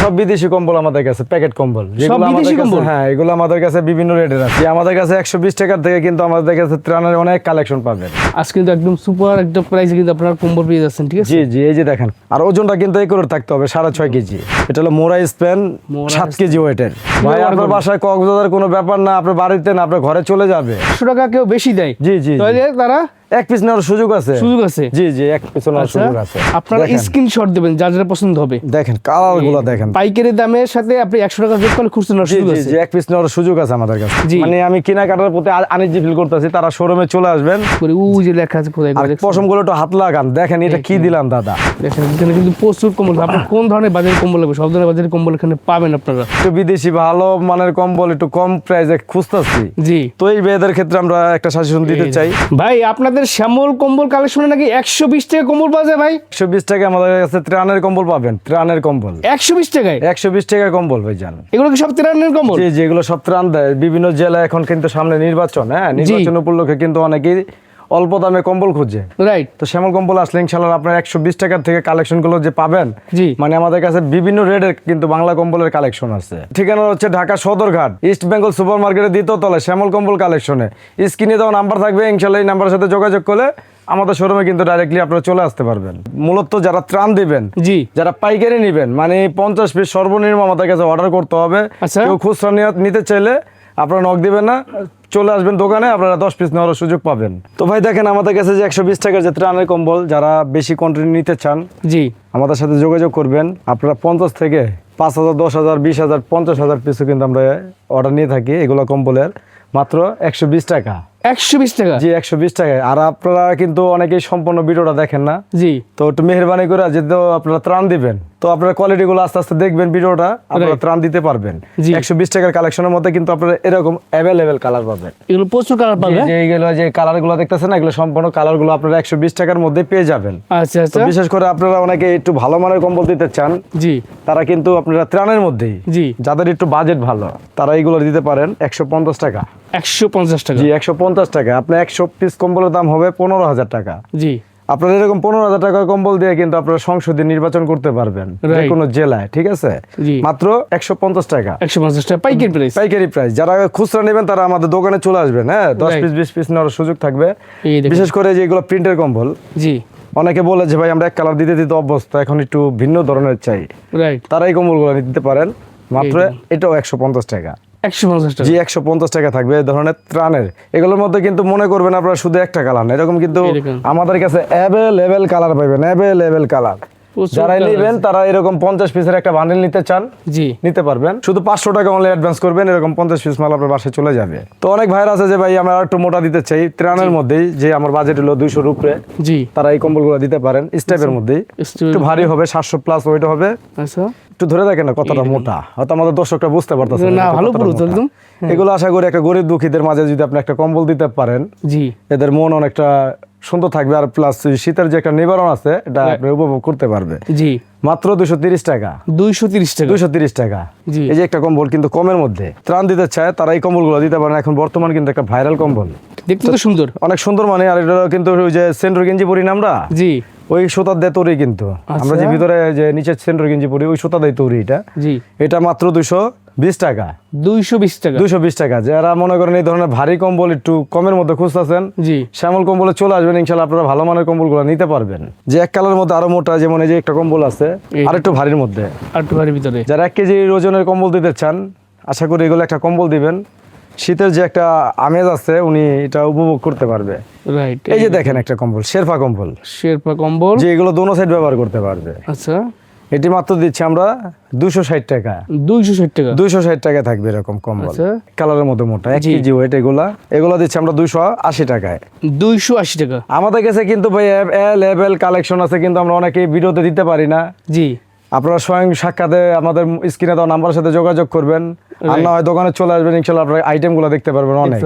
সব বিদেশি কম্বল আমাদের কাছে প্যাকেট কম্বল। আমাদের বিদেশি কম্বল? হ্যাঁ এগুলো আমাদের কাছে বিভিন্ন রেটের আছে। আমাদের কাছে একশো বিশ টাকার থেকে কিন্তু আমাদের কাছে ত্রাণের অনেক কালেকশন পাবেন। আজ কিন্তু একদম সুপার একটা প্রাইসে কিন্তু আপনারা কম্বল পেয়ে যাচ্ছেন ঠিক আছে? জি জি এই যে দেখেন আর ওজনটা কিন্তু এই করে থাকতে হবে সাড়ে ছয় কেজি। এটা হলো মোরা স্প্যান সাত কেজি ওয়েটের। ভাই আপনার বাসায় কক্সবাজার কোনো ব্যাপার না আপনার বাড়িতে না আপনার ঘরে চলে যাবে। একশো টাকা কেউ বেশি দেয়। জি, জি। তাহলে তারা এক পিস নেওয়ার সুযোগ আছে? সুযোগ আছে? জি জি এক পিস নেওয়ার আচ্ছা সুযোগ আছে। আপনারা স্ক্রিনশট দেবেন যা যেটা পছন্দ হবে। দেখেন দেখেন। পাইকারি দামের সাথে আপনি একশো টাকা যোগ করলে খুচরো নেওয়ার সুযোগ আছে। জি এক পিস নেওয়ার সুযোগ আছে আমাদের কাছে। মানে আমি কেনাকাটার প্রতি আ- আনিজি ফিল করতেছি তারা শোরুমে চলে আসবেন। করে উ যে লেখা আছে কোথায় আর একটু হাত লাগান। দেখেন এটা কি দিলাম দাদা? দেখেন এখানে কিন্তু প্রচুর কম্বল আপনার কোন ধরনের বাজারের কম্বল লাগবে? সব ধরনের বাজারের কম্বল এখানে পাবেন আপনারা। একটু বিদেশি ভালো মানের কম্বল একটু কম প্রাইসে খুঁজতেছি। জি। তো এই বেদের ক্ষেত্রে আমরা একটা সাজেশন দিতে চাই। ভাই আপনাদের শ্যামল কম্বল কালেকশনে নাকি একশো বিশ টাকা কম্বল পাওয়া যায় ভাই? একশো বিশ টাকা আমাদের কাছে ত্রাণের কম্বল পাবেন ত্রাণের কম্বল। একশো বিশ টাকায়? একশো বিশ টাকা কম্বল ভাই জান। এগুলো কি সব ত্রাণের কম্বল? জি যেগুলো সব ত্রাণ দেয়। বিভিন্ন জেলা এখন কিন্তু সামনে নির্বাচন হ্যাঁ? নির্বাচন উপলক্ষে কিন্তু অনেকেই অল্প দামে কম্বল খুঁজে। রাইট তো শ্যামল কম্বল আসলে ইনশাল্লাহ আপনার একশো বিশ টাকার থেকে কালেকশনগুলো যে পাবেন জি। মানে আমাদের কাছে বিভিন্ন রেটের কিন্তু বাংলা কম্বলের কালেকশন আছে। ঠিকানা হচ্ছে ঢাকা সদরঘাট ইস্ট বেঙ্গল সুপার মার্কেটের দ্বিতীয় তলায় শ্যামল কম্বল কালেকশনে স্ক্রিনে দেওয়া নাম্বার থাকবে ইনশাল্লাহ এই নাম্বারের সাথে যোগাযোগ করলে আমাদের শোরুমে কিন্তু ডাইরেক্টলি আপনারা চলে আসতে পারবেন। মূলত যারা ত্রাণ দিবেন জি। যারা পাইকারি নেবেন মানে পঞ্চাশ পিস সর্বনিম্ন আমাদের কাছে অর্ডার করতে হবে। আচ্ছা। কেউ খুচরা নিতে চাইলে আপনারা নক দিবেন না। চলে আসবেন দোকানে আপনারা দশ পিস নেওয়ার সুযোগ পাবেন। তো ভাই দেখেন আমাদের কাছে যে একশো বিশ টাকার যে ত্রাণের কম্বল যারা বেশি কোয়ান্টিটি নিতে চান জি। আমাদের সাথে যোগাযোগ করবেন। আপনারা পঞ্চাশ থেকে পাঁচ হাজার দশ হাজার বিশ হাজার পঞ্চাশ হাজার পিসও কিন্তু আমরা অর্ডার নিয়ে থাকি এগুলো কম্বলের। মাত্র একশো বিশ টাকা। একশো বিশ টাকা। জি একশো বিশ টাকায় আর আপনারা কিন্তু অনেকেই সম্পূর্ণ ভিডিওটা দেখেন না। জি। তো একটু মেহরবানি করে যেহেতু আপনারা ত্রাণ দিবেন তো আপনারা কোয়ালিটি গুলো আস্তে আস্তে দেখবেন ভিডিওটা আপনারা ত্রাণ দিতে পারবেন। একশো বিশ টাকার কালেকশনের মধ্যে কিন্তু আপনারা এরকম অ্যাভেলেবেল কালার পাবেন। এগুলো প্রচুর কালার পাবে? যে এইগুলো যে কালারগুলো দেখতেছেন এগুলো সম্পূর্ণ কালারগুলো আপনারা একশো বিশ টাকার মধ্যে পেয়ে যাবেন। আচ্ছা আচ্ছা। বিশেষ করে আপনারা অনেকে একটু ভালো মানের কম্বল দিতে চান জি। তারা কিন্তু আপনারা ত্রাণের মধ্যেই জি। যাদের একটু বাজেট ভালো তারা এইগুলো দিতে পারেন একশো পঞ্চাশ টাকা। একশো পঞ্চাশ টাকা। জি একশো পঞ্চাশ টাকা আপনার একশো পিস কম্বলের দাম হবে পনেরো হাজার টাকা। জি। আপনারা এরকম পনেরো হাজার টাকার কম্বল দিয়ে কিন্তু আপনারা সংসদে নির্বাচন করতে পারবেন যে কোনো জেলায় ঠিক আছে? মাত্র একশো পঞ্চাশ টাকা। একশো পঞ্চাশ টাকা পাইকারি প্রাইস পাইকারি প্রাইস যারা খুচরা নেবেন তারা আমাদের দোকানে চলে আসবেন হ্যাঁ? দশ পিস বিশ পিস নেওয়ার সুযোগ থাকবে। বিশেষ করে যেগুলো প্রিন্টের কম্বল। জি। অনেকে বলে যে ভাই আমরা এক কালার দিতে দিতে অভ্যস্ত এখন একটু ভিন্ন ধরনের চাই। তারা এই কম্বলগুলো নিতে পারেন। মাত্র এটাও পঞ্চাশ টাকা একশো পঞ্চাশ টাকা। জি একশো পঞ্চাশ টাকা থাকবে এই ধরনের ত্রাণের এগুলোর মধ্যে কিন্তু মনে করবেন আপনারা শুধু একটা কালার না এরকম কিন্তু আমাদের কাছে অ্যাভেলেবেল কালার পাবেন অ্যাভেলেবেল কালার। যারা নেবেন তারা এরকম পঞ্চাশ পিসের একটা বান্ডেল নিতে চান জি। নিতে পারবেন। শুধু পাঁচশো টাকা অনলি অ্যাডভান্স করবেন এরকম পঞ্চাশ পিস মাল আপনার বাসায় চলে যাবে। তো অনেক ভাইরা আছে যে ভাই আমরা একটু মোটা দিতে চাই। ত্রাণের মধ্যেই যে আমার বাজেট হলো দুইশোর উপরে জি। তারা এই কম্বলগুলো দিতে পারেন স্টেপের মধ্যেই। একটু ভারী হবে সাতশো প্লাস ওয়েট হবে। আচ্ছা। একটু ধরে দেখেন না কতটা মোটা। হয়তো আমাদের দর্শকটা বুঝতে পারতেছে না, ভালো একদম। এগুলো আশা করি একটা গরিব দুঃখীদের মাঝে যদি আপনি একটা কম্বল দিতে পারেন জি। এদের মন অনেকটা সুন্দর থাকবে আর প্লাস শীতের যে একটা নিবারণ আছে এটা আপনি উপভোগ করতে পারবে। জি। মাত্র দুশো তিরিশ টাকা। দুইশো তিরিশ টাকা। দুশো তিরিশ টাকা। জি। এই যে একটা কম্বল কিন্তু কমের মধ্যে। ত্রাণ দিতে চায় তারা এই কম্বলগুলো দিতে পারেন এখন বর্তমান কিন্তু একটা ভাইরাল কম্বল। দেখতে তো সুন্দর। অনেক সুন্দর মানে আর এটা কিন্তু ওই যে সেন্ট্রো গেঞ্জি পরি না আমরা? জি। ওই সুতার দিয়ে তৈরি কিন্তু। আমরা যে আচ্ছা। ভিতরে যে নিচে সেন্ট্রো গেঞ্জি পরি ওই সুতা দিয়ে তৈরি এটা। জি। এটা মাত্র দুশো বিশ টাকা। দুইশো বিশ টাকা। দুশো বিশ টাকা। যারা মনে করেন এই ধরনের ভারী কম্বল একটু কমের মধ্যে খুঁজতেছেন জি। শ্যামল কম্বলে চলে আসবেন ইনশাল্লাহ আপনারা ভালো মানের কম্বলগুলো নিতে পারবেন। যে এক কালার মধ্যে আরও মোটা যেমন এই যে একটা কম্বল আছে আর একটু ভারীর মধ্যে। আর একটু বাড়ির ভিতরে। যারা এক কেজি ওজনের কম্বল দিতে চান আশা করি এগুলো একটা কম্বল দিবেন। শীতের যে একটা আমেজ আছে উনি এটা উপভোগ করতে পারবে। রাইট এই যে দেখেন একটা কম্বল শেরফা কম্বল। শেরপা কম্বল। যে এগুলো দোনো সাইড ব্যবহার করতে পারবে। আচ্ছা। এটি মাত্র দিচ্ছি আমরা দুশো ষাট টাকা। দুইশো ষাট টাকা। দুইশো ষাট টাকা থাকবে এরকম কম্বল। আচ্ছা। কালারের মধ্যে মোটা এক কেজি ওয়েট এগুলা। এগুলো দিচ্ছি আমরা দুইশো আশি টাকায়। দুইশো আশি টাকা। আমাদের কাছে কিন্তু ভাই লেভেল কালেকশন আছে কিন্তু আমরা অনেকেই ভিডিওতে দিতে পারি না। জি। আপনারা স্বয়ং সাক্ষাতে আমাদের স্ক্রিনে দেওয়া নাম্বারের সাথে যোগাযোগ করবেন। আর না হয় দোকানে চলে আসবেন ইনশাল্লাহ আপনার আইটেমগুলো দেখতে পারবেন অনেক।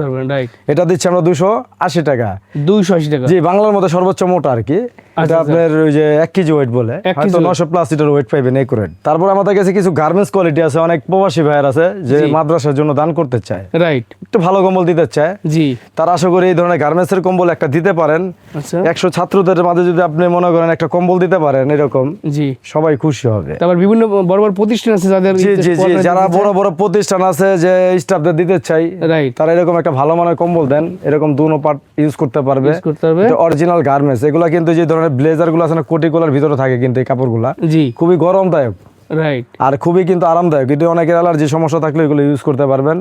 এটা দিচ্ছি আমরা দুশো আশি টাকা। দুইশো আশি টাকা। জি বাংলার মধ্যে সর্বোচ্চ মোটা আর কি। এটা আচ্ছা। আপনার ওই যে এক কেজি ওয়েট বলে। হয়তো নশো প্লাস লিটার ওয়েট পাইবেন একুরেট তারপর আমাদের কাছে কিছু গার্মেন্টস কোয়ালিটি আছে অনেক প্রবাসী ভাইয়ের আছে যে মাদ্রাসার জন্য দান করতে চায়। রাইট একটু ভালো কম্বল দিতে চায়। জি। তার আশা করি এই ধরনের গার্মেন্টসের কম্বল একটা দিতে পারেন। আচ্ছা। একশো ছাত্রদের মাঝে যদি আপনি মনে করেন একটা কম্বল দিতে পারেন এরকম জি। সবাই খুশি হবে। তারপর বিভিন্ন বড় বড় প্রতিষ্ঠান আছে যাদের জি জি জি যারা বড় বড় প্রতিষ্ঠান আছে যে স্টাফদের দিতে চাই রাইট তারা এরকম একটা ভালো মানের কম্বল দেন এরকম দুনো পার্ট ইউজ করতে পারবে। ইউজ করতে হবে অরিজিনাল গার্মেন্টস এগুলা কিন্তু যে ধরনের ব্লেজারগুলো আছে না কোটিকুলার ভিতরে থাকে কিন্তু এই কাপড়গুলা। জি। খুবই গরমদায়ক। রাইট আর খুবই কিন্তু আরামদায়ক। এটি অনেকের অ্যালার্জি সমস্যা থাকলে এগুলো ইউজ করতে পারবেন।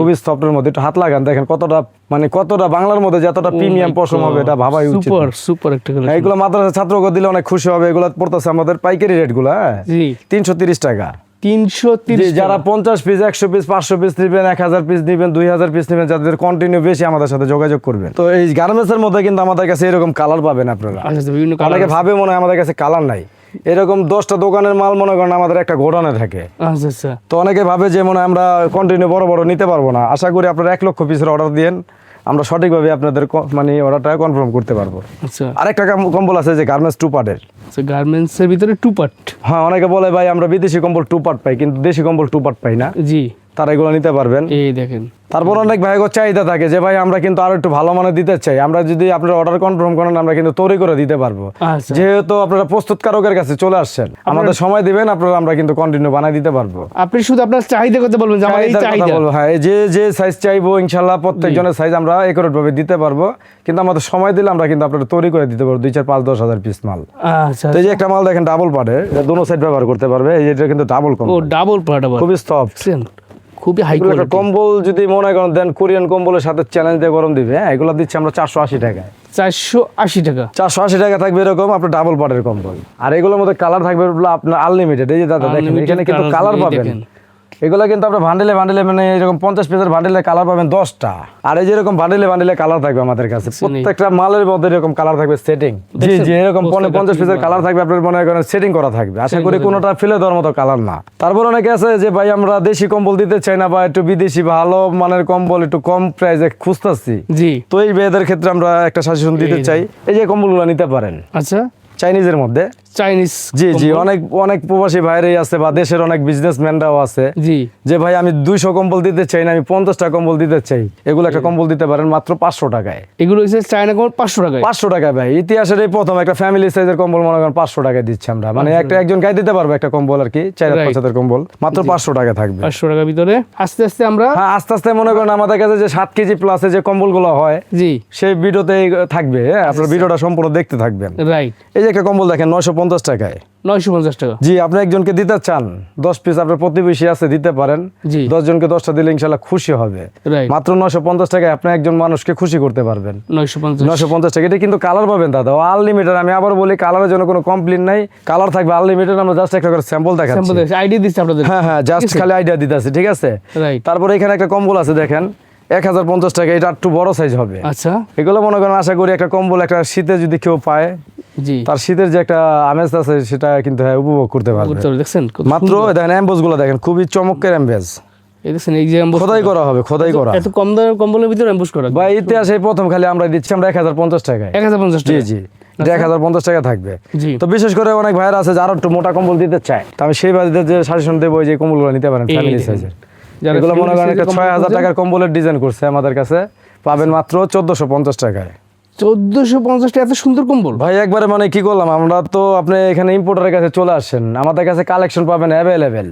খুবই সফটের মধ্যে। একটু হাত লাগান দেখেন কতটা মানে কতটা বাংলার মধ্যে যতটা প্রিমিয়াম পশম হবে এটা ভাবাই উচিত সুপার সুপার একটা হ্যাঁ, এগুলো মাদ্রাসা ছাত্রকে দিলে অনেক খুশি হবে। এগুলো পড়তেছে আমাদের পাইকারি রেটগুলা হ্যাঁ? জি। তিনশো তিরিশ টাকা। তিনশো তিরিশ যারা পঞ্চাশ পিস একশো পিস পাঁচশো পিস নেবেন এক হাজার পিস নেবেন দুই হাজার পিস নেবেন যাদের কন্টিনিউ বেশি আমাদের সাথে যোগাযোগ করবেন। তো এই গার্মেন্টস এর মধ্যে কিন্তু আমাদের কাছে এরকম কালার পাবেন আপনারা। অনেকে ভাবে মনে হয় আমাদের কাছে কালার নাই। এরকম দশটা দোকানের মাল মনে করেন আমাদের একটা গোডানে থাকে। আচ্ছা আচ্ছা। তো অনেকে ভাবে যে মনে হয় আমরা কন্টিনিউ বড় বড় নিতে পারব না। আশা করি আপনারা এক লক্ষ পিসের অর্ডার দিয়েন। আমরা সঠিকভাবে আপনাদের মানে অর্ডারটা কনফার্ম করতে পারব। আচ্ছা। আরেকটা কাম- কম্বল আছে যে গার্মেন্টস টু পার্টের আচ্ছা গার্মেন্টস এর ভিতরে টু পার্ট হ্যাঁ অনেকে বলে ভাই আমরা বিদেশি কম্বল টু পার্ট পাই কিন্তু দেশি কম্বল টু পার্ট পাই না। জি। তারা এগুলো নিতে পারবেন। এই দেখেন। তারপর অনেক ভাইগো চাহিদা থাকে যে ভাই আমরা কিন্তু আরও একটু ভালো মানের দিতে চাই। আমরা যদি আপনার অর্ডার কনফার্ম করেন আমরা কিন্তু তৈরি করে দিতে পারব। আচ্ছা। যেহেতু আপনারা প্রস্তুতকারকের কাছে চলে আসছেন আমাদের সময় দিবেন আপনারা আমরা কিন্তু কন্টিনিউ বানাই দিতে পারব। আপনি শুধু আপনার চাহিদা করতে বলবেন যে আমার এই চাহিদা। বলব, হ্যাঁ যে যে সাইজ চাইব ইনশাল্লাহ প্রত্যেকজনের সাইজ আমরা একুরেট ভাবে দিতে পারব। কিন্তু আমাদের সময় দিলে আমরা কিন্তু আপনারা তৈরি করে দিতে পারব দুই চার পাঁচ দশ হাজার পিস মাল। আচ্ছা তো এই যে একটা মাল দেখেন ডাবল পার্টের দুনো সাইড ব্যবহার করতে পারবে এই যে এটা কিন্তু ডাবল কম ও ডাবল পার্ট আবার। খুবই সফট? খুবই হাই কোয়ালিটি কম্বল যদি মনে করেন দেন কোরিয়ান কম্বলের সাথে চ্যালেঞ্জ দিয়ে গরম দিবে হ্যাঁ? এগুলো দিচ্ছি আমরা চারশো আশি টাকায়। চারশো আশি টাকা। চারশো আশি টাকা থাকবে এরকম আপনার ডাবল পাড়ের কম্বল। আর এগুলোর মধ্যে কালার থাকবে আপনার আনলিমিটেড এই যে দাদা দেখেন এখানে কিন্তু কালার পাবেন। এগুলো কিন্তু আপনার ভান্ডেলে ভান্ডেলে মানে এরকম পঞ্চাশ পিসের ভান্ডেলে কালার পাবেন দশটা। আর এই যে এরকম ভান্ডেলে ভান্ডেলে কালার থাকবে আমাদের কাছে প্রত্যেকটা মালের মধ্যে এরকম কালার থাকবে সেটিং জি জি এরকম পঞ্চাশ পিসের কালার থাকবে আপনার মনে করেন সেটিং করা থাকবে। আশা করি কোনোটা ফেলে দেওয়ার মতো কালার না। তারপর অনেকে আছে যে ভাই আমরা দেশি কম্বল দিতে চাই না বা একটু বিদেশি ভালো মানের কম্বল একটু কম প্রাইসে খুঁজতেছি। জি। তো এই মেয়েদের ক্ষেত্রে আমরা একটা সাজেশন দিতে চাই। এই যে কম্বলগুলো নিতে পারেন। আচ্ছা। চাইনিজের মধ্যে। চাইনিজ জি জি অনেক অনেক প্রবাসী ভাইরাই আছে বা দেশের অনেক বিজনেসম্যানরাও আছে। জি। যে ভাই আমি দুইশো কম্বল দিতে চাই না আমি পঞ্চাশটা কম্বল দিতে চাই। এগুলো একটা কম্বল দিতে পারেন মাত্র পাঁচশো টাকায়। এগুলো হচ্ছে চায়না কম্বল পাঁচশো টাকায়? পাঁচশো টাকায় ভাই। ইতিহাসের এই প্রথম একটা ফ্যামিলি সাইজের কম্বল মনে করেন পাঁচশো টাকায় দিচ্ছি আমরা। মানে একটা একজন গায়ে দিতে পারবে একটা কম্বল আর কি চার. পাঁচ কম্বল। মাত্র পাঁচশো টাকা থাকবে। পাঁচশো টাকার ভিতরে। আস্তে আস্তে আমরা হ্যাঁ আস্তে আস্তে মনে করেন আমাদের কাছে যে সাত কেজি প্লাসে যে কম্বলগুলো হয় জি। সেই ভিডিওতে থাকবে হ্যাঁ? আপনার ভিডিওটা সম্পূর্ণ দেখতে থাকবেন। রাইট এই যে একটা কম্বল দেখেন নয়শো পঞ্চাশ টাকায়। নয়শো পঞ্চাশ টাকা। জি আপনি একজনকে দিতে চান দশ পিস আপনার প্রতিবেশী আছে দিতে পারেন। জি। দশ জনকে দশটা দিলে ইনশাল্লাহ খুশি হবে। মাত্র নয়শো পঞ্চাশ টাকায় আপনি একজন মানুষকে খুশি করতে পারবেন। নয়শো পঞ্চাশ। টাকা এটা কিন্তু কালার পাবেন দাদা। আনলিমিটেড আমি আবার বলি কালারের জন্য কোনো কমপ্লেন নাই। কালার থাকবে আনলিমিটেড আমরা জাস্ট একটা করে স্যাম্পল দেখাচ্ছি। স্যাম্পল আইডি দিচ্ছে আপনাদের। হ্যাঁ হ্যাঁ জাস্ট খালি আইডিয়া দিতেছি ঠিক আছে? তারপরে এখানে একটা কম্বল আছে দেখেন। এক হাজার পঞ্চাশ টাকা এটা একটু বড় সাইজ হবে। আচ্ছা। এগুলো মনে করেন আশা করি একটা কম্বল একটা শীতে যদি কেউ পায় তার শীতের যে একটা আমেজ আছে সেটা কিন্তু হ্যাঁ উপভোগ করতে পারবে। দেখছেন? মাত্র। দেখেন অ্যাম্বোজগুলো দেখেন খুবই চমৎকার অ্যাম্বেজ এই দেখছেন এই যে ambush খোদাই করা হবে খোদাই করা। এত কম দামের কম্বলের ভিতরে অ্যাম্বুশ করা। বা ইতিহাসে প্রথম খালি আমরা দিচ্ছি আমরা এক হাজার পঞ্চাশ টাকায়। এক হাজার পঞ্চাশ জি জি। এক হাজার পঞ্চাশ টাকা থাকবে। তো বিশেষ করে অনেক ভাইরা আছে যারা একটু মোটা কম্বল দিতে চায় তো আমি সেই ভাইদের যে সাজেশন দেবো যে কম্বলগুলো নিতে পারেন এই ফ্যামিলি সাইজের এগুলো মনে family করেন একটা ছয় হাজার টাকার কম্বলের ডিজাইন করছে আমাদের কাছে পাবেন মাত্র চোদ্দশো পঞ্চাশ টাকায়। চোদ্দশো পঞ্চাশ টাকা এত সুন্দর কম্বল। ভাই একবারে মানে কি করলাম আমরা তো আপনি এখানে ইম্পোর্টারের কাছে চলে আসছেন আমাদের কাছে কালেকশন পাবেন অ্যাভেলেবেল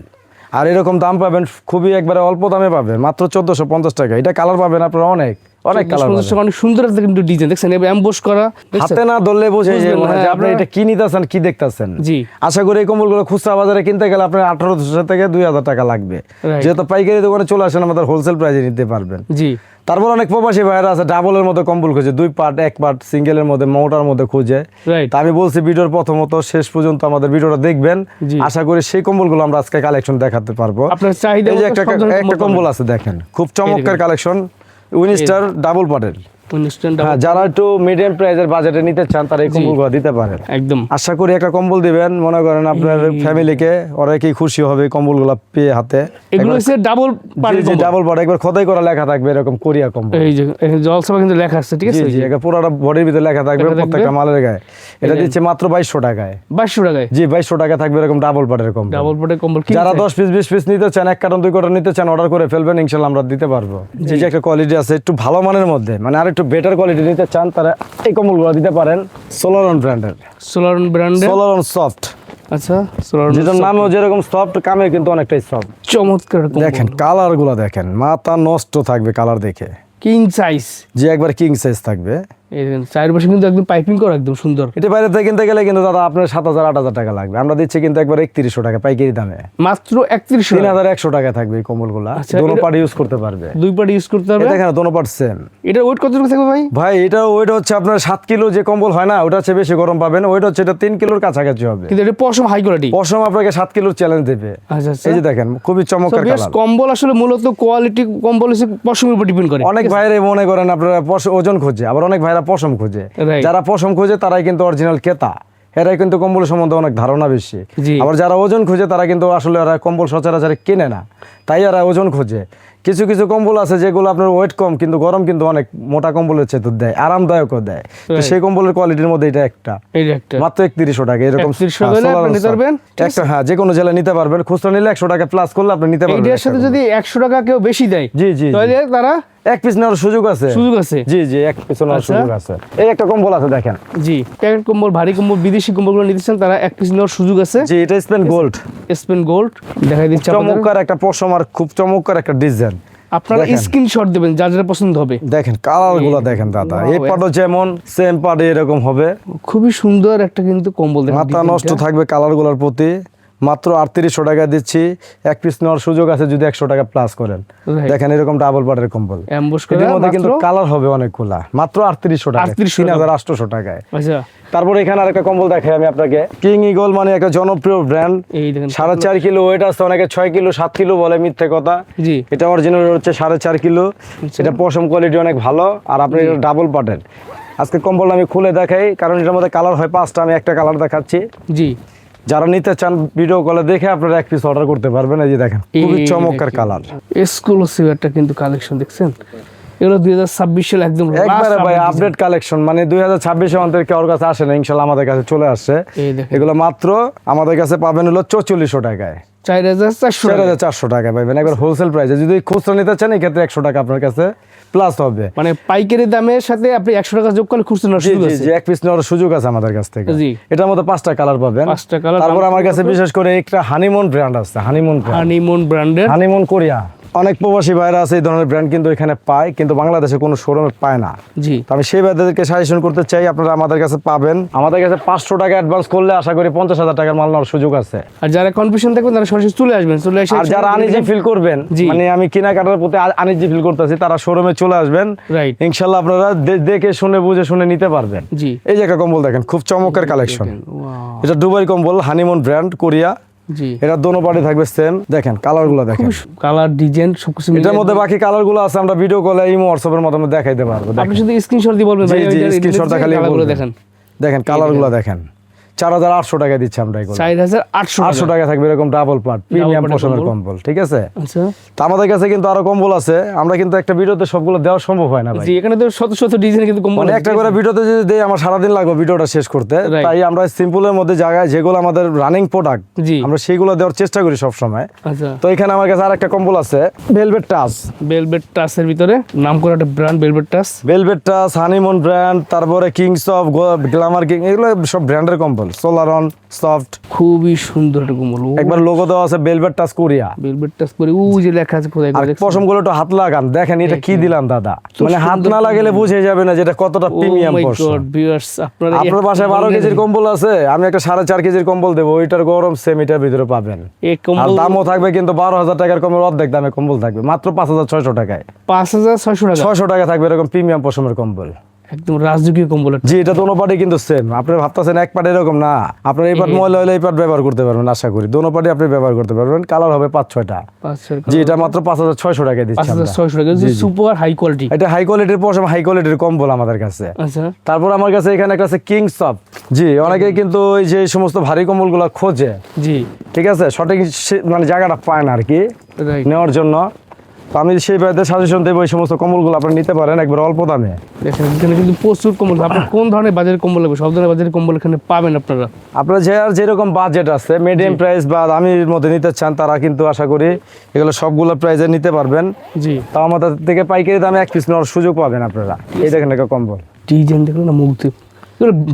আর এরকম দাম পাবেন খুবই একবারে অল্প দামে পাবেন মাত্র চোদ্দশো পঞ্চাশ টাকা। এটা কালার পাবেন আপনার অনেক অনেক কালার অনেক সুন্দর একটা কিন্তু ডিজাইন দেখছেন? এবার অ্যাম্বুশ করা হাতে না ধরলে বোঝে যে হ্যাঁ, আপনি এটা কি নিতেছেন কি দেখতেছেন? জি। আশা করি এই কম্বলগুলো খুচরা বাজারে কিনতে গেলে আপনার আঠারোশো থেকে দুই হাজার টাকা লাগবে। যেহেতু পাইকারি দোকানে চলে আসেন আমাদের হোলসেল প্রাইসে নিতে পারবেন। জি। তারপর অনেক প্রবাসী ভাইয়েরা আছে ডাবলের মধ্যে কম্বল খুঁজে দুই পার্ট এক পার্ট সিঙ্গেলের মধ্যে মোটার মধ্যে খুঁজে। তা আমি বলছি ভিডিওর প্রথমত শেষ পর্যন্ত আমাদের ভিডিওটা দেখবেন। আশা করি সেই কম্বলগুলো আমরা আজকে কালেকশন দেখাতে পারব। এই যে একটা একটা কম্বল আছে। দেখেন খুব চমৎকার কালেকশন উইনিস্টার ডাবল পার্টের হ্যাঁ যারা একটু মিডিয়াম প্রাইজের বাজেটে নিতে চান তারা এই কম্বলগুলো দিতে পারেন। একদম। আশা করি একটা কম্বল দিবেন মনে করেন আপনার ফ্যামিলিকে অনেকেই খুশি হবে কম্বলগুলো পেয়ে হাতে? এগুলো হচ্ছে ডাবল ডাবল বড় একবার খোদাই করা লেখা থাকবে এরকম কোরিয়া কম্বল। এই যে জলসভা কিন্তু লেখা আছে ঠিক আছে? জি এটা পুরোটা বডির ভিতরে লেখা থাকবে প্রত্যেকটা মালের গায়ে। এটা দিচ্ছে মাত্র বাইশশো টাকায়। বাইশশো টাকায়? জি বাইশশো টাকা থাকবে এরকম ডাবল পাটের কম্বল। ডাবল পটে কম্বল যারা দশ পিস বিশ পিস নিতে চান এক কার্টন দুই কার্টন নিতে চান অর্ডার করে ফেলবেন ইনশাল্লাহ আমরা দিতে পারব। যে যে একটা কোয়ালিটি আছে একটু ভালো মানের মধ্যে মানে আর একটু বেটার কোয়ালিটি নিতে চান তারা এই কম্বলগুলো দিতে পারেন সোলারন ব্র্যান্ডের সোলারন ব্র্যান্ডের সোলারন সফট আচ্ছা সোলারন যেটার নামেও যেরকম সফট কামে কিন্তু অনেকটাই সফট চমৎকার দেখেন কালারগুলো দেখেন মাথা নষ্ট থাকবে কালার দেখে। কিং সাইজ যে একবার কিং সাইজ থাকবে। দেখেন কিন্তু একদম পাইপিং করা একদম সুন্দর। এটা বাইরে থেকে কিনতে গেলে কিন্তু দাদা আপনার সাত হাজার আট হাজার টাকা লাগবে। আমরা দিচ্ছি কিন্তু একবার একত্রিশশো টাকা পাইকারি দামে। মাত্র একত্রিশশো তিন হাজার একশো টাকা থাকবে এই কম্বলগুলা। আচ্ছা, দোনো পার্ট ইউজ করতে পারবে। দুই পার্ট ইউজ করতে এখানে দোনো পার্ট সেম এটা ওয়েট থাকবে ভাই? ভাই এটা ওইটা হচ্ছে আপনার সাত কিলো যে কম্বল হয় না ওটা হচ্ছে বেশি গরম পাবেন। ওইটা হচ্ছে এটা তিন কিলোর কাছাকাছি হবে। কিন্তু এটা পশম হাই কোয়ালিটি পশম আপনাকে সাত কিলোর চ্যালেঞ্জ দেবে। আচ্ছা আচ্ছা। এই যে দেখেন খুবই চমৎকার কম্বল আসলে মূলত কোয়ালিটি কম্বল হচ্ছে পশমের উপর ডিপেন্ড করে অনেক ভাইরে মনে করেন আপনারা ওজন খোঁজে আবার অনেক ভাইরা পশম খোঁজে। যারা পশম খোঁজে তারাই কিন্তু অরিজিনাল ক্রেতা। এরাই কিন্তু কম্বল সম্বন্ধে অনেক ধারণা বেশি। আবার যারা ওজন খোঁজে তারা কিন্তু আসলে এরা কম্বল সচরাচর কেনে না। তাই এরা ওজন খোঁজে। কিছু কিছু কম্বল আছে যেগুলো আপনার ওয়েট কম কিন্তু গরম কিন্তু অনেক মোটা কম্বলের চেতর দেয় আরামদায়কও দেয়। তো সেই কম্বলের কোয়ালিটির মধ্যে এটা একটা। মাত্র একত্রিশশো টাকা এরকম হ্যাঁ, একটা হ্যাঁ যে কোনো জেলায় নিতে পারবেন। খুচরা নিলে একশো টাকা প্লাস করলে আপনি নিতে পারবেন সাথে যদি একশো টাকা কেউ বেশি দেয় জি জি। তাহলে তারা এক পিস নেওয়ার সুযোগ আছে। সুযোগ আছে? জি জি এক পিস নেওয়ার আচ্ছা। সুযোগ আছে। এই একটা কম্বল আছে দেখেন। জি প্যাকেট কম্বল ভারী কম্বল বিদেশি কম্বলগুলো নিতে চান তারা এক পিস নেওয়ার সুযোগ আছে। জি এটা স্পেন গোল্ড স্পেন গোল্ড দেখাই দিচ্ছে চমৎকার একটা পশম আর খুব চমৎকার একটা ডিজাইন আপনারা। স্ক্রিনশট দেবেন যা যেটা পছন্দ হবে। দেখেন কালারগুলো দেখেন দাদা। এই পাটও যেমন সেম পাটে এরকম হবে। খুবই সুন্দর একটা কিন্তু কম্বল দেখেন মাথা নষ্ট থাকবে কালারগুলোর প্রতি। মাত্র আটত্রিশশো টাকা দিচ্ছি। এক পিস নেওয়ার সুযোগ আছে যদি একশো টাকা প্লাস করেন। দেখেন এরকম ডাবল পাটের কম্বল মধ্যে কিন্তু কালার হবে অনেকগুলা। মাত্র আটত্রিশশো টাকা। 3800 তিন হাজার আটশোশো টাকায়। আচ্ছা। তারপর এখানে আরেকটা কম্বল দেখাই আমি আপনাকে। কিং ইগল মানে একটা জনপ্রিয় ব্র্যান্ড সাড়ে চার কিলো ওয়েট আছে অনেকে ছয় কিলো সাত কিলো বলে মিথ্যে কথা। এটা অরিজিনাল হচ্ছে সাড়ে চার কিলো। এটা পশম কোয়ালিটি অনেক ভালো। আর আপনি এটা ডাবল পাটের আজকে কম্বল আমি খুলে দেখাই কারণ এটার মধ্যে কালার হয় পাঁচটা। আমি একটা কালার দেখাচ্ছি। জি। যারা নিতে চান ভিডিও কলে দেখে আপনারা এক পিস অর্ডার করতে পারবেন। এই যে দেখেন খুবই চমৎকার। কালার এক্সক্লুসিভ একটা কিন্তু কালেকশন দেখছেন? এগুলো দুই হাজার ছাব্বিশ সালে একদম একবারে ভাই আপডেট কালেকশন মানে দুই হাজার ছাব্বিশে আমাদের কেউর কাছে আসে না? ইনশাল্লাহ আমাদের কাছে চলে আসছে। এগুলো মাত্র আমাদের কাছে পাবেন হলো চৌচল্লিশশো টাকায়। চার হাজার চারশো চার হাজার চারশো টাকা পাবেন একবার হোলসেল প্রাইসে যদি খুচরা নিতে চান এই ক্ষেত্রে একশো টাকা আপনার কাছে প্লাস হবে। মানে পাইকারি দামের সাথে আপনি একশো টাকা যোগ করলে খুচরো নেওয়ার সুযোগ আছে। এক পিস নেওয়ার সুযোগ আছে আমাদের কাছ থেকে। জি। এটার মধ্যে পাঁচটা কালার পাবেন। পাঁচটা colour, তারপর আমার কাছে বিশেষ করে একটা হানিমুন ব্র্যান্ড আছে হানিমুন হানিমুন ব্র্যান্ডের হানিমুন কোরিয়া অনেক প্রবাসী ভাইরা আছে এই ধরনের ব্র্যান্ড কিন্তু এখানে পায় কিন্তু বাংলাদেশে কোনো শোরুমে পায় না। জি। তো আমি সেই ভাইদেরকে সাজেশন করতে চাই আপনারা আমাদের কাছে পাবেন। আমাদের কাছে পাঁচশো টাকা অ্যাডভান্স করলে আশা করি পঞ্চাশ হাজার টাকার মাল নেওয়ার সুযোগ আছে। আর যারা কনফিউশন থাকবেন তারা সরাসরি চলে আসবেন চলে এসে আর যারা আনিজি ফিল করবেন মানে আমি কেনাকাটার প্রতি আনিজি ফিল করতেছি তারা শোরুমে চলে আসবেন। রাইট ইনশাল্লাহ আপনারা দেখে শুনে বুঝে শুনে নিতে পারবেন। জি। এই যে একটা কম্বল দেখেন খুব চমৎকার কালেকশন এটা দুবাই কম্বল হানিমুন ব্র্যান্ড কোরিয়া জি। এটা দোনো পার্টি থাকবে সেম। দেখেন কালারগুলো দেখেন। কালার ডিজাইন সবকিছু এটার মধ্যে বাকি কালারগুলো আছে আমরা ভিডিও কলে ইমো হোয়াটসঅ্যাপের মাধ্যমে দেখাইতে পারব আপনি শুধু স্ক্রিনশট দিয়ে বলবেন ভাই স্ক্রিনশট ওইটার স্ক্রিনশটটা খালি কালারগুলো বলবেন। দেখেন। দেখেন কালারগুলো দেখেন। চার হাজার আটশো টাকা দিচ্ছি আমরা চার হাজার আটশো আটশো টাকা থাকবে এরকম ডাবল পার্ট প্রিমিয়াম পশমের কম্বল। ঠিক আছে? আচ্ছা। তো আমাদের কাছে কিন্তু আরও কম্বল আছে। আমরা কিন্তু একটা ভিডিওতে সবগুলো দেওয়া সম্ভব হয় না ভাই। এখানে তো শত শত ডিজাইন কিন্তু কম্বল মানে একটা করে ভিডিওতে যদি দেই আমার সারাদিন লাগবে ভিডিওটা শেষ করতে। তাই আমরা সিম্পলের মধ্যে জায়গায় যেগুলো আমাদের রানিং প্রোডাক্ট আমরা সেইগুলো দেওয়ার চেষ্টা করি সব সময় আচ্ছা। তো এখানে আমার কাছে আরেকটা কম্বল আছে ভেলভেট টাচ বেলভেট টাসের ভিতরে নাম করা একটা brand velvet touch velvet touch honeymoon brand তারপরে কিংস অফ গ্লামার কিং এগুলো সব ব্র্যান্ডের কম্বল। সোলারন সফট। খুবই সুন্দর একটা কম্বল একবার লোগো দেওয়া আছে ভেলভেট টাচ কোরিয়া বেলভেট টাস করে উ যে লেখা আছে কোথায় আর করে দেখছেন? পশমগুলো একটু হাত লাগান দেখেন এটা কি দিলাম দাদা। মানে হাত না লাগালে বুঝে যাবে না যেটা কতটা Oh প্রিমিয়াম my পশম। God, viewers, আপনারা আপনার এক বাসায় বারো কম্বল কেজির কম্বল আছে আমি একটা সাড়ে চার কেজির কম্বল দেবো ওইটার গরম সেম এটার ভিতরে পাবেন। এই আর কম্বল দামও থাকবে কিন্তু বারো হাজার টাকার কমের অর্ধেক দামে কম্বল থাকবে মাত্র পাঁচ হাজার ছয়শো টাকায়। পাঁচ হাজার ছয়শো টাকা। ছয়শো টাকা থাকবে এরকম প্রিমিয়াম পশমের কম্বল। একদম রাজকীয় কম্বল জি এটা দোনো পার্টি কিন্তু সেম আপনি ভাবতেছেন এক পার্ট এরকম? না। আপনার এই পার্ট ময়লা হলে এই পার্ট ব্যবহার করতে পারবেন আশা করি। দোনো পার্টি আপনি ব্যবহার করতে পারবেন। কালার হবে পাঁচ ছয়টা। জি এটা মাত্র পাঁচ হাজার ছয়শো টাকা দিচ্ছি আমরা। ছয়শো টাকা। সুপার হাই কোয়ালিটি এটা হাই কোয়ালিটির পশম হাই কোয়ালিটির কম্বল আমাদের কাছে। আচ্ছা। তারপর আমার কাছে এখানে একটা আছে কিং সপ জি অনেকেই কিন্তু ওই যে সমস্ত ভারী কম্বলগুলো খোঁজে। জি। ঠিক আছে? সঠিক মানে জায়গাটা পায় না আর কি নেওয়ার জন্য। আমি সেই বাড়িতে সাজেশন দেবো এই সমস্ত কম্বলগুলো আপনি নিতে পারেন একবার অল্প দামে। দেখেন এখানে কিন্তু প্রচুর কম্বল আপনার কোন ধরনের বাজারের কম্বল লাগবে সব ধরনের বাজারের কম্বল এখানে পাবেন আপনারা। আপনার যে আর যেরকম বাজেট আছে মিডিয়াম প্রাইস বা দামির মধ্যে নিতে চান তারা কিন্তু আশা করি এগুলো সবগুলো প্রাইসে নিতে পারবেন। জি। তাও আমাদের থেকে পাইকারি দামে এক পিস নেওয়ার সুযোগ পাবেন আপনারা। এই দেখেন একটা কম্বল। ডিজাইন দেখল না মুগ্ধ।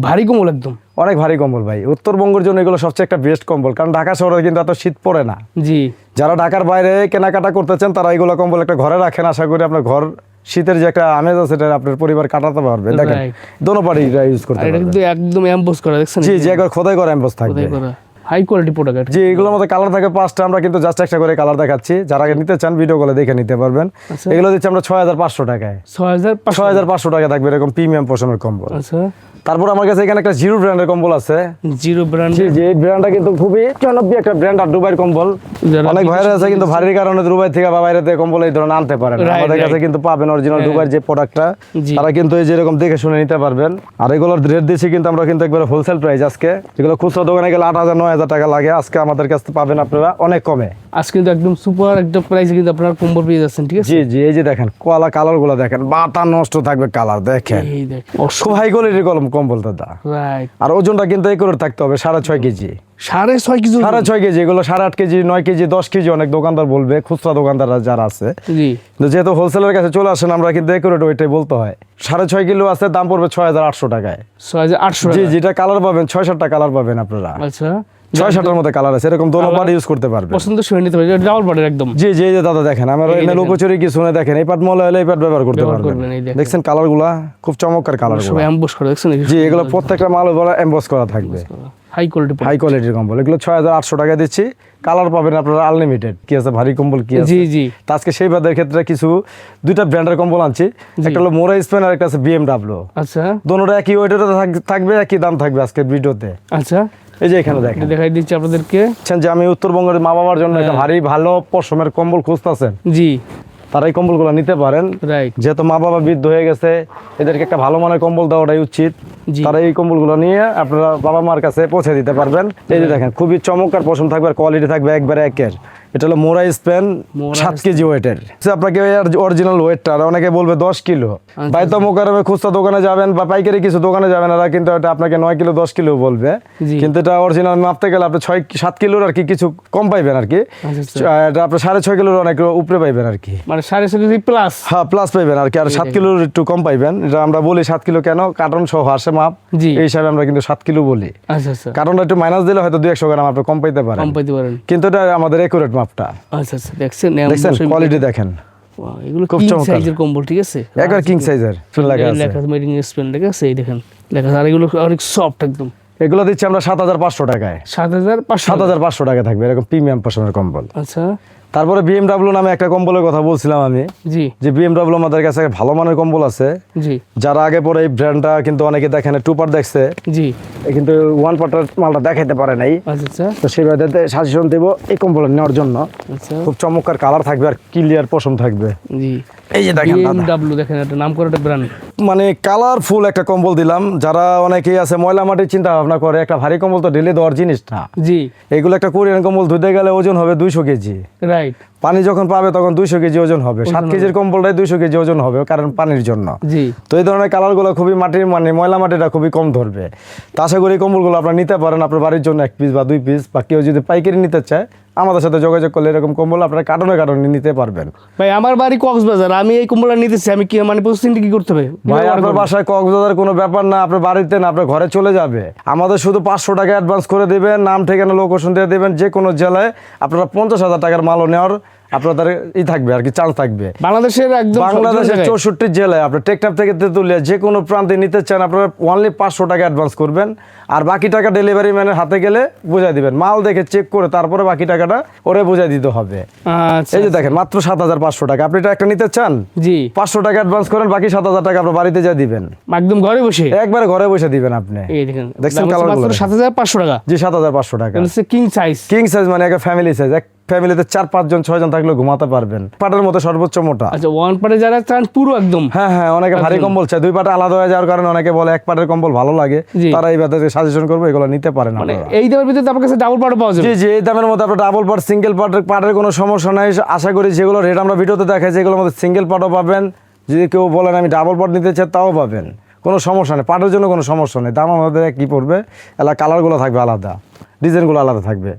ভারী কম্বল একদম। অনেক ভারী কম্বল ভাই। উত্তরবঙ্গের জন্য এগুলো সবচেয়ে একটা বেস্ট কম্বল। কারণ ঢাকা শহরে কিন্তু এত শীত পড়ে না। জি। যারা ঢাকার বাইরে কেনাকাটা করতে চান তারা এগুলো কম্বল একটা ঘরে রাখেন। আশা করি আপনার ঘর শীতের যে একটা আমেজ আছে সেটা আপনার পরিবার কাটাতে পারবে। দেখেন. দোনো পার্টি ইউজ করতে এটা পারবে। কিন্তু একদম অ্যাম্বোস করা দেখছেন? জি যে একবার খোদাই করে এমবস থাকবে। হাই কোয়ালিটি প্রোডাক্ট জি এগুলোর মধ্যে কালার থাকে পাঁচটা আমরা কিন্তু জাস্ট একটা করে কালার দেখাচ্ছি। যারা আগে নিতে চান ভিডিও কলে দেখে নিতে পারবেন। আচ্ছা। এগুলো দিচ্ছি আমরা ছয় হাজার পাঁচশো টাকায়। ছয় হাজার পাঁচশো। ছয় হাজার পাঁচশো টাকা থাকবে এরকম প্রিমিয়াম পশমের কম্বল। আচ্ছা। তারপর আমার কাছে এখানে একটা জিরো ব্র্যান্ডের কম্বল আছে। জিরো ব্র্যান্ড ব্র্যান্ডটা কিন্তু খুবই জনপ্রিয় একটা ব্র্যান্ড আর দুবাইয়ের কম্বল। অনেক ভাইরাস আছে কিন্তু ভারীর কারণে দুবাই থেকে বা বাইরে থেকে কম্বল এই ধরনের আনতে পারেন আমাদের কাছে কিন্তু পাবেন অরিজিনাল হ্যাঁ। দুবাইয়ের যে প্রোডাক্টটা তারা কিন্তু এই যেরকম দেখে শুনে নিতে পারবেন। আর এগুলোর রেট দিচ্ছি কিন্তু আমরা কিন্তু একবার হোলসেল প্রাইস আজকে। যেগুলো খুচরা দোকানে গেলে আট হাজার নয় হাজার টাকা লাগে। আজকে আমাদের কাছে পাবেন আপনারা অনেক কমে। আজকে কিন্তু একদম সুপার প্রাইসে কিন্তু আপনারা কম্বল পেয়ে যাচ্ছেন ঠিক আছে? জি জি এই যে দেখেন কলা কালারগুলো দেখেন বাতা নষ্ট থাকবে কালার দেখেন। খুব কোয়ালিটির কলম কম্বল দাদা আর ওজনটা কিন্তু এই করে থাকতে হবে সাড়ে ছয় কেজি। সাড়ে ছয় কেজি সাড়ে ছয় কেজি এগুলো সাড়ে আট কেজি নয় কেজি দশ কেজি অনেক দোকানদার বলবে খুচরা দোকানদাররা যারা আছে। যেহেতু হোলসেলের কাছে চলে আসেন আমরা কিন্তু একুরেট ওইটাই বলতে হয়। সাড়ে ছয় কিলো আছে দাম পড়বে ছয় হাজার আটশো টাকায়। ছয় হাজার আটশো জি যেটা কালার পাবেন ছয় সাতটা কালার পাবেন আপনারা। আচ্ছা। ছয় সাতটার মধ্যে কালার আছে এরকম দোনো পার্ট ইউজ করতে পারবেন পছন্দ নিতে পারি ডাবল একদম। জি জি যে দাদা দেখেন আমার এনে লোকচুরি দেখেন এই মলে হলে এই ব্যবহার করতে পারবেন। দেখছেন কালারগুলা খুব চমৎকার কালার সবাই অ্যাম্বোস করে দেখছেন? জি এগুলো প্রত্যেকটা মাল এমবস করা থাকবে। হাই কোয়ালিটি হাই কোয়ালিটির কম্বল। এগুলো ছয় হাজার আটশো টাকা দিচ্ছি। কালার পাবেন আপনারা আনলিমিটেড কি আছে? ভারী কম্বল কি আছে? জি। জি তা আজকে সেই বাদের ক্ষেত্রে কিছু দুইটা ব্র্যান্ডের কম্বল আনছি। একটা হলো মোরা স্পেন আর একটা আছে বিএমডাব্লিউ আচ্ছা। দোনোটা একই ওয়েটের থাকবে একই দাম থাকবে আজকে ভিডিওতে। আচ্ছা। এই যে এখানে দেখেন। দেখাই দিচ্ছি আপনাদেরকে। আচ্ছা যে আমি উত্তরবঙ্গের মা বাবার জন্য একটা ভারী ভালো পশমের কম্বল খুঁজতেছেন। জি। তারা এই কম্বলগুলো নিতে পারেন। রাইট যেহেতু মা বাবা বৃদ্ধ হয়ে গেছে এদেরকে একটা ভালো মানের কম্বল দেওয়াটাই উচিত। তারা এই কম্বলগুলো নিয়ে আপনারা বাবা মার কাছে পৌঁছে দিতে পারবেন। এই যে দেখেন খুবই চমৎকার পশম থাকবে আর কোয়ালিটি থাকবে একবারে একের। এটা হলো মোরা মোরা সাত কেজি ওয়েটের। আপনাকে অরিজিনাল ওয়েটটা আর অনেকে বলবে দশ কিলো। আচ্ছা, বাইতো মোকারমে খুচরা দোকানে যাবেন বা পাইকারি কিছু দোকানে যাবেন এরা কিন্তু এটা আপনাকে নয় কিলো দশ কিলো বলবে। কিন্তু এটা অরিজিনাল মাপতে গেলে আপনি ছয় সাত কিলোর আর কি কিছু কম পাইবেন আর কি। আচ্ছা, আচ্ছা। এটা আপনি সাড়ে ছয় কিলোর অনেক উপরে পাইবেন আর কি। মানে সাড়ে ছয় কেজি প্লাস হ্যাঁ প্লাস পাইবেন আর কি আর সাত কিলোর একটু কম পাইবেন। এটা আমরা বলি সাত কিলো কেন? কার্টন সহ আসে মাপ। জি। এই হিসাবে আমরা কিন্তু সাত কিলো বলি। আচ্ছা আচ্ছা। কার্টনটা একটু মাইনাস দিলে হয়তো দুই একশো গ্রাম আপনি কম পাইতে পারেন। কম পাইতে পারেন। কিন্তু এটা আমাদের একুরেট মাপটা। আচ্ছা আচ্ছা দেখছেন? দেখছেন? কোয়ালিটি দেখেন। এগুলো খুব চমৎকার। সাইজের কম্বল ঠিক আছে? একবার কিং সাইজের লেখা এই আছে। লেখা মেডিং স্পেন লেখা আছে? এই দেখেন লেখা আর এগুলো অনেক সফট একদম। এগুলো দিচ্ছি আমরা সাত হাজার পাঁচশো টাকায়। সাত হাজার পাঁচশো সাত হাজার পাঁচশো টাকা থাকবে এরকম প্রিমিয়াম পশমের কম্বল। আচ্ছা। তারপরে বিএমডাব্লিউ নামে একটা কম্বলের কথা বলছিলাম আমি। জি। যে বিএমডাব্লিউ আমাদের কাছে ভালো মানের কম্বল আছে। জি। যারা আগে পরে এই ব্র্যান্ডটা কিন্তু অনেকে দেখেন টু পার্ট দেখছে। জি। কিন্তু ওয়ান পার্টের মালটা দেখাইতে পারে নাই। আচ্ছা আচ্ছা। তো সেই বাদে সাজেশন দেবো এই কম্বল নেওয়ার জন্য। আচ্ছা। খুব চমৎকার কালার থাকবে আর ক্লিয়ার পশম থাকবে। জি। এই যে দেখেন। বিএমডব্লিউ দেখেন একটা নাম করে একটা ব্র্যান্ড মানে কালারফুল একটা কম্বল দিলাম। যারা অনেকেই আছে ময়লা মাটির চিন্তা ভাবনা করে একটা ভারী কম্বল তো ঢেলে দেওয়ার জিনিস না। জি। এগুলো একটা কোরিয়ান কম্বল ধুতে গেলে ওজন হবে দুইশো কেজি। Right Right. পানি যখন পাবে তখন দুইশো কেজি ওজন হবে। সাত কেজির কম্বলটাই দুইশো কেজি ওজন হবে কারণ পানির জন্য। তো এই ধরনের কালারগুলো খুবই মাটির মানে ময়লা মাটিটা খুবই কম ধরবে। তো আশা করি কম্বলগুলো আপনারা নিতে পারেন আপনার বাড়ির জন্য এক পিস বা দুই পিস বা কেউ যদি পাইকারি নিতে চায় আমাদের সাথে যোগাযোগ করলে এরকম কম্বল আপনারা কার্টনে কার্টনে নিতে পারবেন। ভাই আমার বাড়ি কক্সবাজার আমি এই কম্বলটা নিতেছি আমি কি মানে প্রসেসিংটা কি করতে হবে? ভাই আপনার বাসায় কক্সবাজার কোনো ব্যাপার না আপনার বাড়িতে না আপনার ঘরে চলে যাবে। আমাদের শুধু পাঁচশো টাকা অ্যাডভান্স করে দেবেন নাম ঠিকানা লোকেশন দিয়ে দেবেন যে কোনো জেলায় আপনারা পঞ্চাশ হাজার টাকার মালও নেওয়ার আপনাদের ই থাকবে আর কি চান্স থাকবে। বাংলাদেশের একদম বাংলাদেশের চৌষট্টি জেলায় আপনার টেকটাপ থেকে তেঁতুলিয়া যে কোনো প্রান্তে নিতে চান আপনারা অনলি পাঁচশো টাকা অ্যাডভান্স করবেন। আর বাকি টাকা ডেলিভারি ম্যানের হাতে গেলে বুঝাই দিবেন। মাল দেখে চেক করে তারপরে বাকি টাকাটা ওরে বুঝাই দিতে হবে। আচ্ছা। এই যে দেখেন মাত্র সাত হাজার পাঁচশো টাকা। আপনি এটা একটা নিতে চান? জি। পাঁচশো টাকা অ্যাডভান্স করেন বাকি সাত হাজার টাকা আপনার বাড়িতে যা দিবেন। একদম ঘরে বসে? একবারে ঘরে বসে দিবেন আপনি। দেখছেন সাত হাজার পাঁচশো টাকা। জি সাত হাজার পাঁচশো টাকা। কিং সাইজ কিং সাইজ মানে একটা ফ্যামিলি সাইজ ফ্যামিলিতে চার পাঁচজন ছয়জন থাকলে ঘুমাতে পারবেন। পাটের মতো সর্বোচ্চ মোটা। আচ্ছা ওয়ান পার্টে যারা চান পুরো একদম। হ্যাঁ হ্যাঁ অনেকে ভারী কম্বল চায়। দুই পাটে আলাদা হয়ে যাওয়ার কারণে অনেকে বলে এক পাটের কম্বল ভালো লাগে। তারা এই ব্যাপারে সাজেশন করব এগুলো নিতে পারেন মানে এই দামের ভিতরে আপনার কাছে ডাবল পার্ট পাওয়া যাবে। জি জি এই দামের মধ্যে আপনার ডাবল পার্ট সিঙ্গেল পার্টের পাটের কোনো সমস্যা নাই। আশা করি যেগুলো রেট আমরা ভিডিওতে দেখাই যেগুলোর মধ্যে সিঙ্গেল পার্টও পাবেন। যদি কেউ বলেন আমি ডাবল পার্ট নিতে চাই তাও পাবেন। কোনো সমস্যা নেই। পাটের জন্য কোনো সমস্যা নেই। দাম আমাদের কি পড়বে। এলা কালারগুলো থাকবে আলাদা। ডিজাইনগুলো আলাদা থাকবে।